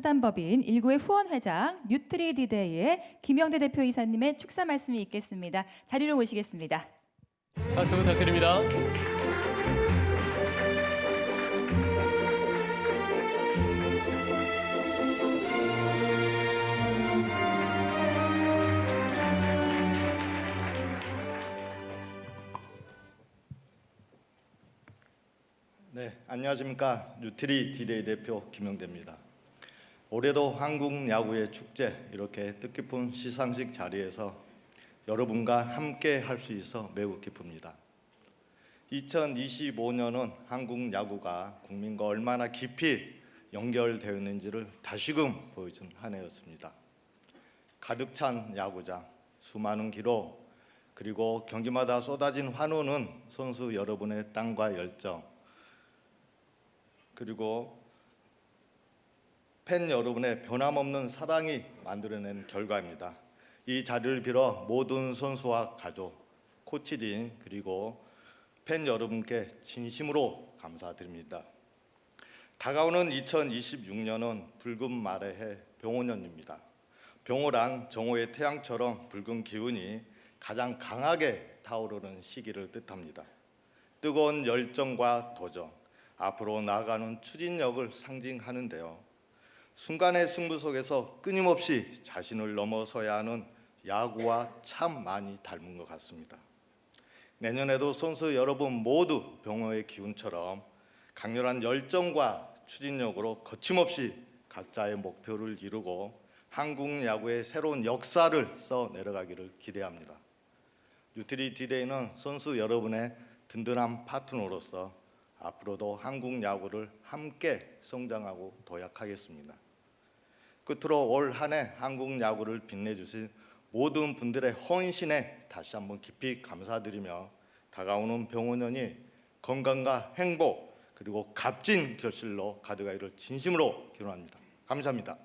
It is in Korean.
사단법인 19의 후원회장 뉴트리디데이의 김영대 대표이사님의 축사 말씀이 있겠습니다. 자리로 모시겠습니다. 박수 부탁드립니다. 네, 안녕하십니까. 뉴트리 디데이 대표 김영대입니다. 올해도 한국 야구의 축제 이렇게 뜻깊은 시상식 자리에서 여러분과 함께 할 수 있어 매우 기쁩니다. 2025년은 한국 야구가 국민과 얼마나 깊이 연결되어 있는지를 다시금 보여준 한 해였습니다. 가득 찬 야구장, 수많은 기록, 그리고 경기마다 쏟아진 환호는 선수 여러분의 땀과 열정, 그리고 팬 여러분의 변함없는 사랑이 만들어낸 결과입니다. 이 자리를 빌어 모든 선수와 가족, 코치진 그리고 팬 여러분께 진심으로 감사드립니다. 다가오는 2026년은 붉은 말의 해 병호년입니다. 병호란 정오의 태양처럼 붉은 기운이 가장 강하게 타오르는 시기를 뜻합니다. 뜨거운 열정과 도전, 앞으로 나아가는 추진력을 상징하는데요. 순간의 승부 속에서 끊임없이 자신을 넘어서야 하는 야구와 참 많이 닮은 것 같습니다. 내년에도 선수 여러분 모두 병호의 기운처럼 강렬한 열정과 추진력으로 거침없이 각자의 목표를 이루고 한국 야구의 새로운 역사를 써 내려가기를 기대합니다. 뉴트리 디데이는 선수 여러분의 든든한 파트너로서 앞으로도 한국 야구를 함께 성장하고 도약하겠습니다. 끝으로 올 한 해 한국 야구를 빛내주신 모든 분들의 헌신에 다시 한번 깊이 감사드리며 다가오는 병원년이 건강과 행복 그리고 값진 결실로 가득하기를 진심으로 기원합니다. 감사합니다.